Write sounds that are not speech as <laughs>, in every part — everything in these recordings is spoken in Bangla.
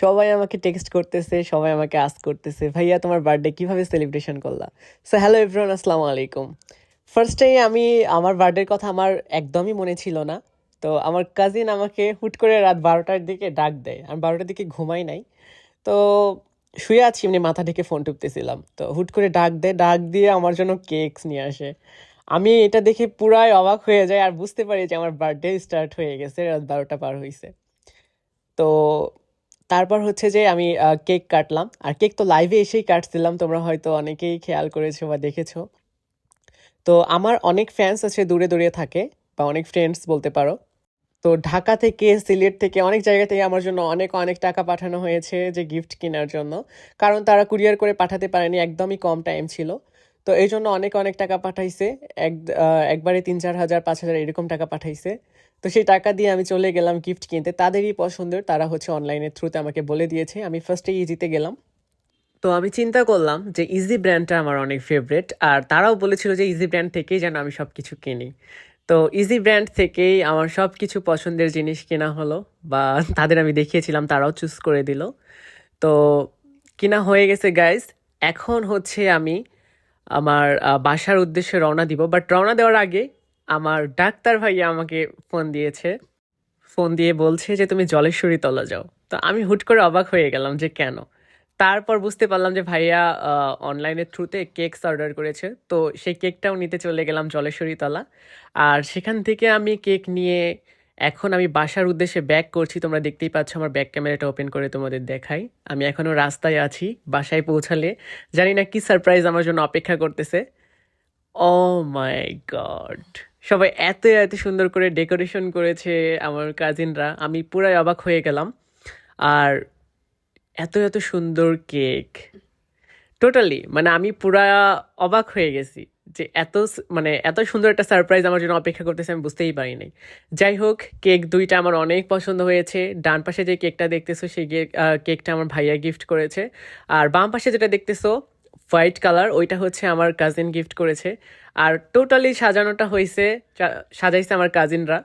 সবাই আমাকে টেক্সট করতেছে, সবাই আমাকে আস্ক করতেছে, ভাইয়া, তোমার বার্থডে কীভাবে সেলিব্রেশন করলা? সো হ্যালো এভরিওয়ান আসসালামু আলাইকুম। ফার্স্টে আমি, আমার বার্থডের কথা আমার একদমই মনে ছিল না। তো আমার কাজিন আমাকে হুট করে রাত বারোটার দিকে ডাক দেয়। আমি বারোটার দিকে ঘুমাই নাই। তো শুয়ে আছি, এমনি মাথা ঢেকে ফোন টিপতেছিলাম। তো হুট করে ডাক দেয়, ডাক দিয়ে আমার জন্য কেকস নিয়ে আসে। আমি এটা দেখে পুরাই অবাক হয়ে যাই, আর বুঝতে পারি যে আমার বার্থডে স্টার্ট হয়ে গেছে, রাত বারোটা পার হয়েছে তো তারপর হচ্ছে যে আমি কেক কাটলাম। আর কেক তো লাইভে এসেই কাটছিলাম, তোমরা হয়তো অনেকেই খেয়াল করেছ বা দেখেছ। তো আমার অনেক ফ্যান্স আছে, দূরে দূরে থাকে, বা অনেক ফ্রেন্ডস বলতে পারো। তো ঢাকা থেকে, সিলেট থেকে, অনেক জায়গা থেকে আমার জন্য অনেক অনেক টাকা পাঠানো হয়েছে যে গিফট কেনার জন্য। কারণ তারা কুরিয়ার করে পাঠাতে পারেনি, একদমই কম টাইম ছিল। তো এই জন্য অনেক অনেক টাকা পাঠাইছে। এক একবারে তিন, চার হাজার, পাঁচ হাজার এরকম টাকা পাঠাইছে। তো সেই টাকা দিয়ে আমি চলে গেলাম গিফট কিনতে। তাদেরই পছন্দের, তারা হচ্ছে অনলাইনের থ্রুতে আমাকে বলে দিয়েছে। আমি ফার্স্টে ইজিতে গেলাম। তো আমি চিন্তা করলাম যে ইজি ব্র্যান্ডটা আমার অনেক ফেভারেট আর তারাও বলেছিল যে ইজি ব্র্যান্ড থেকেই যেন আমি সব কিছু কিনি। তো ইজি ব্র্যান্ড থেকেই আমার সব কিছু পছন্দের জিনিস কেনা হলো বা তাদের আমি দেখিয়েছিলাম, তারাও চুজ করে দিল। তো কিনা হয়ে গেছে গাইজ এখন হচ্ছে আমি আমার বাসার উদ্দেশ্যে রওনা দিব। বাট রওনা দেওয়ার আগে আমার ডাক্তার ভাইয়া আমাকে ফোন দিয়েছে। ফোন দিয়ে বলছে যে, তুমি জলেশ্বরী তলা যাও। তো আমি হুট করে অবাক হয়ে গেলাম যে, কেন? তারপর বুঝতে পারলাম যে, ভাইয়া অনলাইনের থ্রুতে কেকস অর্ডার করেছে। তো সেই কেকটাও নিতে চলে গেলাম জলেশ্বরী তলা। আর সেখান থেকে আমি কেক নিয়ে এখন আমি বাসার উদ্দেশ্যে ব্যাক করছি, তোমরা দেখতেই পাচ্ছ আমার ব্যাক ক্যামেরাটা ওপেন করে তোমাদের দেখাই। আমি এখনও রাস্তায় আছি, বাসায় পৌঁছালে। জানি না কি সারপ্রাইজ আমার জন্য অপেক্ষা করতেছে। ও মাই গড সবাই এত এত সুন্দর করে ডেকোরেশন করেছে আমার কাজিনরা আমি পুরাই অবাক হয়ে গেলাম। আর এত এত সুন্দর কেক টোটালি মানে আমি পুরা অবাক হয়ে গেছি। যে এত মানে এত সুন্দর একটা সারপ্রাইজ আমার জন্য অপেক্ষা করতেছে, আমি বুঝতেই পারিনি। যাই হোক, কেক দুইটা আমার অনেক পছন্দ হয়েছে। ডান পাশে যে কেকটা দেখতেছো সেই কেক কেকটা আমার ভাইয়া গিফট করেছে। আর বাম পাশে যেটা দেখতেছো হোয়াইট কালার ওইটা হচ্ছে আমার কাজিন গিফট করেছে। আর টোটালি সাজানোটা হয়েছে সাজাইছে আমার কাজিনরা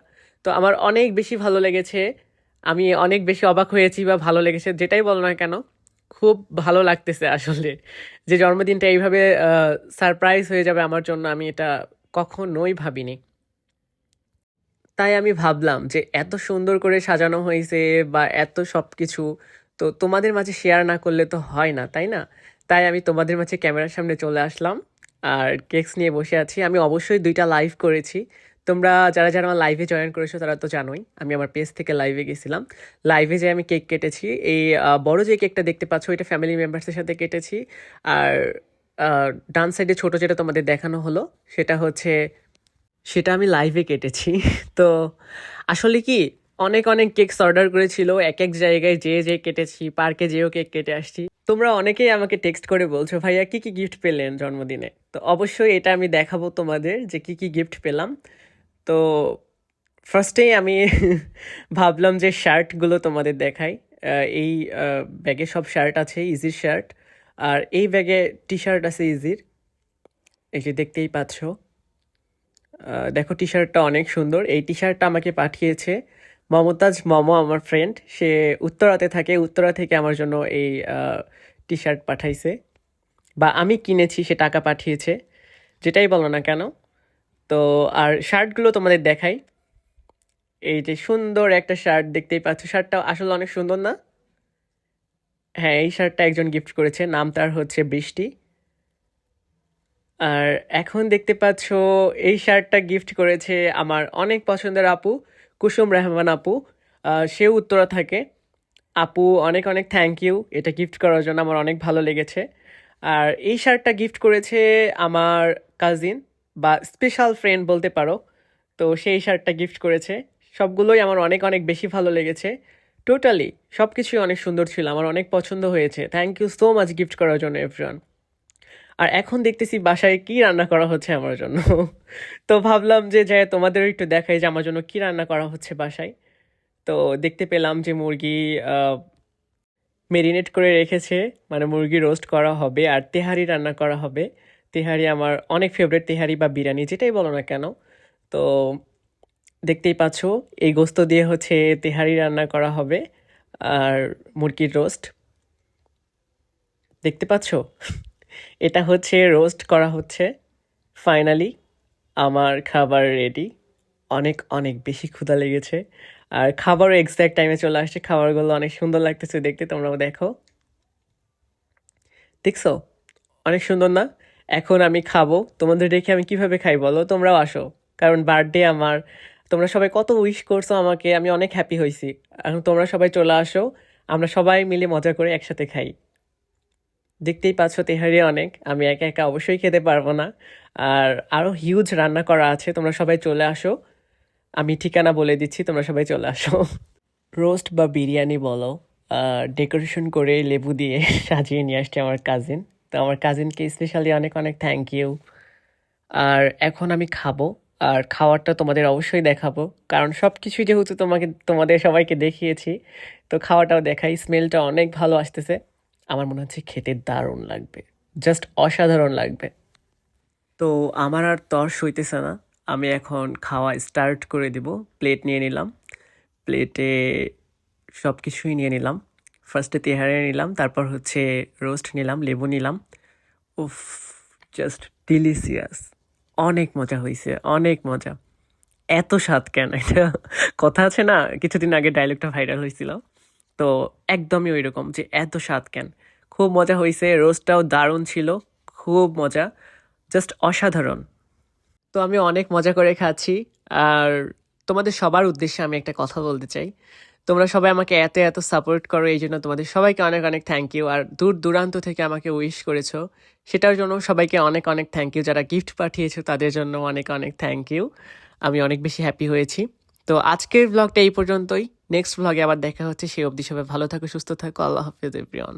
তো আমার অনেক বেশি ভালো লেগেছে। আমি অনেক বেশি অবাক হয়েছি বা ভালো লেগেছে, যেটাই বলো না কেন। খুব ভালো লাগতেছে আসলে। যে জন্মদিনটা এইভাবে সারপ্রাইজ হয়ে যাবে আমার জন্য আমি এটা কখনোই ভাবিনি। তাই আমি ভাবলাম যে এত সুন্দর করে সাজানো হয়েছে বা এত সব কিছু তো তোমাদের মাঝে শেয়ার না করলে তো হয় না, তাই না? তাই আমি তোমাদের মাঝে ক্যামেরার সামনে চলে আসলাম। আর কেকস নিয়ে বসে আছি। আমি অবশ্যই দুইটা লাইভ করেছি। তোমরা যারা যারা আমার লাইভে জয়েন করেছ, তারা তো জানোই, আমি আমার পেজ থেকে লাইভে গেছিলাম। লাইভে যে আমি কেক কেটেছি, এই বড় যে কেকটা দেখতে পাচ্ছ, এটা ফ্যামিলি মেম্বার্সের সাথে কেটেছি। আর ডান সাইডে ছোটো যেটা তোমাদের দেখানো হলো, সেটা হচ্ছে, সেটা আমি লাইভে কেটেছি। <laughs> তো, আসলে কি, অনেক অনেক কেকস অর্ডার করেছিল, এক এক জায়গায় যে যে কেটেছি পার্কে যেও কেক কেটে আসছি। তোমরা অনেকেই আমাকে টেক্সট করে বলছো, ভাইয়া, কি কি গিফট পেলেন জন্মদিনে? তো অবশ্যই এটা আমি দেখাবো তোমাদের যে কি কি গিফট পেলাম। তো ফার্স্টেই আমি <laughs> ভাবলাম যে শার্টগুলো তোমাদের দেখাই। এই ব্যাগে সব শার্ট আছে ইজির শার্ট আর এই ব্যাগে টি শার্ট আছে ইজির এই যে দেখতেই পাচ্ছ। দেখো টি শার্টটা অনেক সুন্দর। এই টি শার্টটা আমাকে পাঠিয়েছে মমতাজ মমো, আমার ফ্রেন্ড সে উত্তরাতে থাকে। উত্তরা থেকে আমার জন্য এই টি শার্ট পাঠাইছে। বা আমি কিনেছি, সে টাকা পাঠিয়েছে। যেটাই বলো না কেন। তো আর শার্টগুলো তোমাদের দেখাই। এই যে সুন্দর একটা শার্ট দেখতেই পাচ্ছ। শার্টটা আসলে অনেক সুন্দর না? হ্যাঁ এই শার্টটা একজন গিফট করেছে। নাম তার হচ্ছে বৃষ্টি। আর এখন দেখতে পাচ্ছ, এই শার্টটা গিফট করেছে আমার অনেক পছন্দের আপু, কুসুম রহমান আপু। সেও উত্তরা থাকে। আপু, অনেক অনেক থ্যাংক ইউ এটা গিফট করার জন্য আমার অনেক ভালো লেগেছে। আর এই শার্টটা গিফট করেছে আমার কাজিন বা স্পেশাল ফ্রেন্ড বলতে পারো। তো সেই শার্টটা গিফট করেছে। সবগুলোই আমার অনেক অনেক বেশি ভালো লেগেছে। টোটালি সব কিছুই অনেক সুন্দর ছিল। আমার অনেক পছন্দ হয়েছে। Thank you so much gift করার জন্য এভরিওয়ান আর এখন দেখতেছি বাসায় কি রান্না করা হচ্ছে আমার জন্য। তো ভাবলাম যে, যাই তোমাদেরও একটু দেখাই যে আমার জন্য কি রান্না করা হচ্ছে বাসায়। তো দেখতে পেলাম যে মুরগি মেরিনেট করে রেখেছে। মানে মুরগি রোস্ট করা হবে আর তেহারি রান্না করা হবে। তেহারি আমার অনেক ফেভারিট তেহারি বা বিরিয়ানি, যেটাই বলো না কেন। তো দেখতেই পাচ্ছো, এই গোস্ত দিয়ে হচ্ছে তেহারি রান্না করা হবে আর মুরগির রোস্ট দেখতে পাচ্ছ? এটা হচ্ছে রোস্ট করা হচ্ছে। ফাইনালি আমার খাবার রেডি অনেক অনেক বেশি ক্ষুধা লেগেছে। আর খাবারও এক্স্যাক্ট টাইমে চলে আসছে। খাবারগুলো অনেক সুন্দর লাগতেছে দেখতে, তোমরাও দেখো। দেখছ? অনেক সুন্দর না? এখন আমি খাব। তোমাদের দেখে আমি কীভাবে খাই বলো? তোমরাও আসো। কারণ বার্থডে আমার। তোমরা সবাই কত উইশ করছ আমাকে, আমি অনেক হ্যাপি হয়েছি। এখন তোমরা সবাই চলে আসো। আমরা সবাই মিলে মজা করে একসাথে খাই। দেখতেই পাচ্ছ তেহারি অনেক। আমি একা একা অবশ্যই খেতে পারব না। আর আরও হিউজ রান্না করা আছে। তোমরা সবাই চলে আসো। আমি ঠিকানা বলে দিচ্ছি, তোমরা সবাই চলে আসো। রোস্ট বা বিরিয়ানি বলো। ডেকোরেশন করে লেবু দিয়ে <laughs> সাজিয়ে নিয়ে আসছে আমার কাজিন তো আমার কাজিনকে স্পেশালি অনেক অনেক থ্যাংক ইউ আর এখন আমি খাব, আর খাওয়ারটা তোমাদের অবশ্যই দেখাবো। কারণ সব কিছুই যেহেতু তোমাকে, তোমাদের সবাইকে দেখিয়েছি, তো খাওয়াটাও দেখাই। স্মেলটা অনেক ভালো আসতেছে। আমার মনে হচ্ছে খেতে দারুণ লাগবে। জাস্ট অসাধারণ লাগবে। তো আমার আর তর সইতেছে না। আমি এখন খাওয়া স্টার্ট করে দিব। প্লেট নিয়ে নিলাম। প্লেটে সব কিছুই নিয়ে নিলাম। ফার্স্টে তেহারে নিলাম তারপর হচ্ছে রোস্ট নিলাম লেবু নিলাম উফ জাস্ট ডিলিসিয়াস অনেক মজা হয়েছে অনেক মজা এত স্বাদ কেন এটা কথা আছে না কিছুদিন আগে ডায়লগটা ভাইরাল হয়েছিল তো একদমই ওই রকম যে এত স্বাদ কেন খুব মজা হয়েছে রোস্টটাও দারুণ ছিল খুব মজা জাস্ট অসাধারণ তো আমি অনেক মজা করে খাচ্ছি, আর তোমাদের সবার উদ্দেশ্যে আমি একটা কথা বলতে চাই। তোমরা সবাই আমাকে এত এত সাপোর্ট করো, এই জন্য তোমাদের সবাইকে অনেক অনেক থ্যাংক ইউ আর দূর দূরান্ত থেকে আমাকে উইশ করেছ, সেটার জন্য সবাইকে অনেক অনেক থ্যাংক ইউ যারা গিফট পাঠিয়েছো, তাদের জন্য অনেক অনেক থ্যাংক ইউ আমি অনেক বেশি হ্যাপি হয়েছি। তো আজকের ব্লগটা এই পর্যন্তই। নেক্সট ব্লগে আবার দেখা হচ্ছে। সেই অবধি সবাই ভালো থাকো, সুস্থ থাকো। আল্লাহ হাফিজ এভরিওয়ান